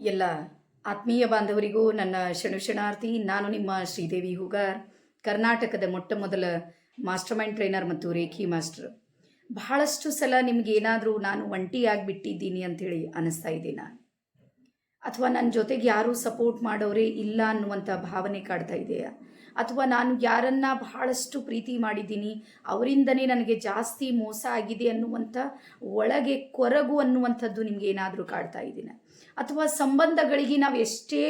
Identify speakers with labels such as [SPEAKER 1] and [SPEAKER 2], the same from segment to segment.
[SPEAKER 1] ಎಲ್ಲ ಆತ್ಮೀಯ ಬಾಂಧವರಿಗೂ ನನ್ನ ಶಣು ಶರಣಾರ್ಥಿ ನಾನು ನಿಮ್ಮ ಶ್ರೀದೇವಿ ಹುಗಾರ್, ಕರ್ನಾಟಕದ ಮೊಟ್ಟ ಮೊದಲ ಮಾಸ್ಟರ್ ಮೈಂಡ್ ಟ್ರೈನರ್ ಮತ್ತು ರೇಖಿ ಮಾಸ್ಟರ್. ಬಹಳಷ್ಟು ಸಲ ನಿಮ್ಗೆ ಏನಾದರೂ ನಾನು ಒಂಟಿಯಾಗಿಬಿಟ್ಟಿದ್ದೀನಿ ಅಂಥೇಳಿ ಅನ್ನಿಸ್ತಾ ಇದ್ದೀನಿ ನಾನು. ಅಥವಾ ನನ್ನ ಜೊತೆಗೆ ಯಾರೂ ಸಪೋರ್ಟ್ ಮಾಡೋರೇ ಇಲ್ಲ ಅನ್ನುವಂಥ ಭಾವನೆ ಕಾಡ್ತಾ ಇದೆಯಾ? ಅಥವಾ ನಾನು ಯಾರನ್ನ ಬಹಳಷ್ಟು ಪ್ರೀತಿ ಮಾಡಿದ್ದೀನಿ, ಅವರಿಂದನೇ ನನಗೆ ಜಾಸ್ತಿ ಮೋಸ ಆಗಿದೆ ಅನ್ನುವಂಥ ಒಳಗೆ ಕೊರಗು ಅನ್ನುವಂಥದ್ದು ನಿಮಗೆ ಏನಾದರೂ ಕಾಡ್ತಾ ಇದ್ದೀನ ಅಥವಾ ಸಂಬಂಧಗಳಿಗೆ ನಾವು ಎಷ್ಟೇ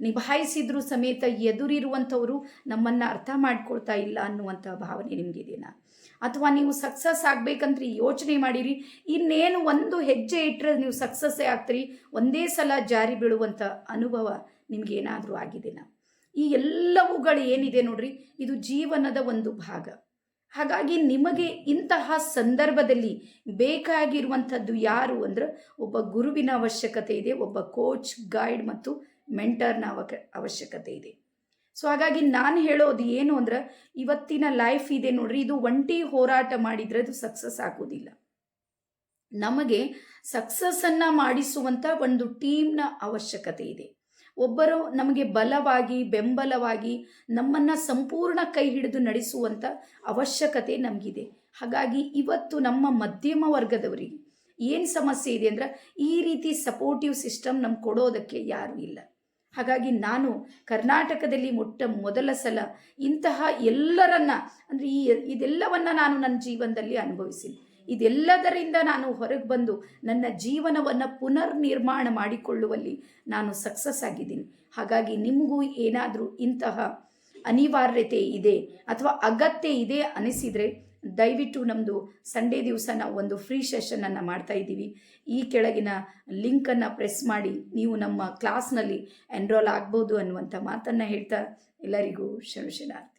[SPEAKER 1] ನಿಭಾಯಿಸಿದ್ರೂ ಸಮೇತ ಎದುರಿರುವಂಥವರು ನಮ್ಮನ್ನು ಅರ್ಥ ಮಾಡ್ಕೊಳ್ತಾ ಇಲ್ಲ ಅನ್ನುವಂಥ ಭಾವನೆ ನಿಮಗಿದೆನಾ ಅಥವಾ ನೀವು ಸಕ್ಸಸ್ ಆಗಬೇಕಂತ ಯೋಚನೆ ಮಾಡಿರಿ, ಇನ್ನೇನು ಒಂದು ಹೆಜ್ಜೆ ಇಟ್ಟರೆ ನೀವು ಸಕ್ಸಸ್ಸೇ ಆಗ್ತೀರಿ? ಒಂದೇ ಸಲ ಜಾರಿ ಬೀಳುವಂಥ ಅನುಭವ ನಿಮ್ಗೆ ಏನಾದರೂ ಆಗಿದೆನಾ ಈ ಎಲ್ಲವುಗಳು ಏನಿದೆ ನೋಡ್ರಿ, ಇದು ಜೀವನದ ಒಂದು ಭಾಗ. ಹಾಗಾಗಿ ನಿಮಗೆ ಇಂತಹ ಸಂದರ್ಭದಲ್ಲಿ ಬೇಕಾಗಿರುವಂಥದ್ದು ಯಾರು ಅಂದ್ರೆ ಒಬ್ಬ ಗುರುವಿನ ಅವಶ್ಯಕತೆ ಇದೆ, ಒಬ್ಬ ಕೋಚ್ ಗೈಡ್ ಮತ್ತು ಮೆಂಟರ್ನ ಅವಕ, ಅವಶ್ಯಕತೆ ಇದೆ. ಸೊ ಹಾಗಾಗಿ ನಾನು ಹೇಳೋದು ಏನು ಅಂದ್ರೆ, ಇವತ್ತಿನ ಲೈಫ್ ಇದೆ ನೋಡ್ರಿ, ಇದು ಒಂಟಿ ಹೋರಾಟ ಮಾಡಿದರೆ ಅದು ಸಕ್ಸಸ್ ಆಗೋದಿಲ್ಲ. ನಮಗೆ ಸಕ್ಸಸ್ಸನ್ನು ಮಾಡಿಸುವಂಥ ಒಂದು ಟೀಮ್ನ ಅವಶ್ಯಕತೆ ಇದೆ. ಒಬ್ಬರು ನಮಗೆ ಬಲವಾಗಿ, ಬೆಂಬಲವಾಗಿ ನಮ್ಮನ್ನು ಸಂಪೂರ್ಣ ಕೈ ಹಿಡಿದು ನಡೆಸುವಂಥ ಅವಶ್ಯಕತೆ ನಮಗಿದೆ. ಹಾಗಾಗಿ ಇವತ್ತು ನಮ್ಮ ಮಧ್ಯಮ ವರ್ಗದವರಿಗೆ ಏನು ಸಮಸ್ಯೆ ಇದೆ ಅಂದ್ರೆ, ಈ ರೀತಿ ಸಪೋರ್ಟಿವ್ ಸಿಸ್ಟಮ್ ನಮ್ಗೆ ಕೊಡೋದಕ್ಕೆ ಯಾರೂ ಇಲ್ಲ. ಹಾಗಾಗಿ ನಾನು ಕರ್ನಾಟಕದಲ್ಲಿ ಮೊಟ್ಟ ಮೊದಲ ಸಲ ಇಂತಹ ಎಲ್ಲರನ್ನ, ಅಂದರೆ ಈ ಇದೆಲ್ಲವನ್ನ ನಾನು ನನ್ನ ಜೀವನದಲ್ಲಿ ಅನುಭವಿಸಿನಿ ಇದೆಲ್ಲದರಿಂದ ನಾನು ಹೊರಗೆ ಬಂದು ನನ್ನ ಜೀವನವನ್ನು ಪುನರ್ ನಿರ್ಮಾಣ ಮಾಡಿಕೊಳ್ಳುವಲ್ಲಿ ನಾನು ಸಕ್ಸಸ್ ಆಗಿದ್ದೀನಿ. ಹಾಗಾಗಿ ನಿಮಗೂ ಏನಾದರೂ ಇಂತಹ ಅನಿವಾರ್ಯತೆ ಇದೆ ಅಥವಾ ಅಗತ್ಯ ಇದೆ ಅನಿಸಿದರೆ ದಯವಿಟ್ಟು ನಮ್ಮದು ಸಂಡೇ ದಿವಸ ನಾವು ಒಂದು ಫ್ರೀ ಸೆಷನನ್ನು ಮಾಡ್ತಾ ಇದ್ದೀವಿ. ಈ ಕೆಳಗಿನ ಲಿಂಕನ್ನು ಪ್ರೆಸ್ ಮಾಡಿ ನೀವು ನಮ್ಮ ಕ್ಲಾಸ್ನಲ್ಲಿ ಎನ್ರೋಲ್ ಆಗ್ಬೋದು ಅನ್ನುವಂಥ ಮಾತನ್ನು ಹೇಳ್ತಾ ಎಲ್ಲರಿಗೂ ಶರಣು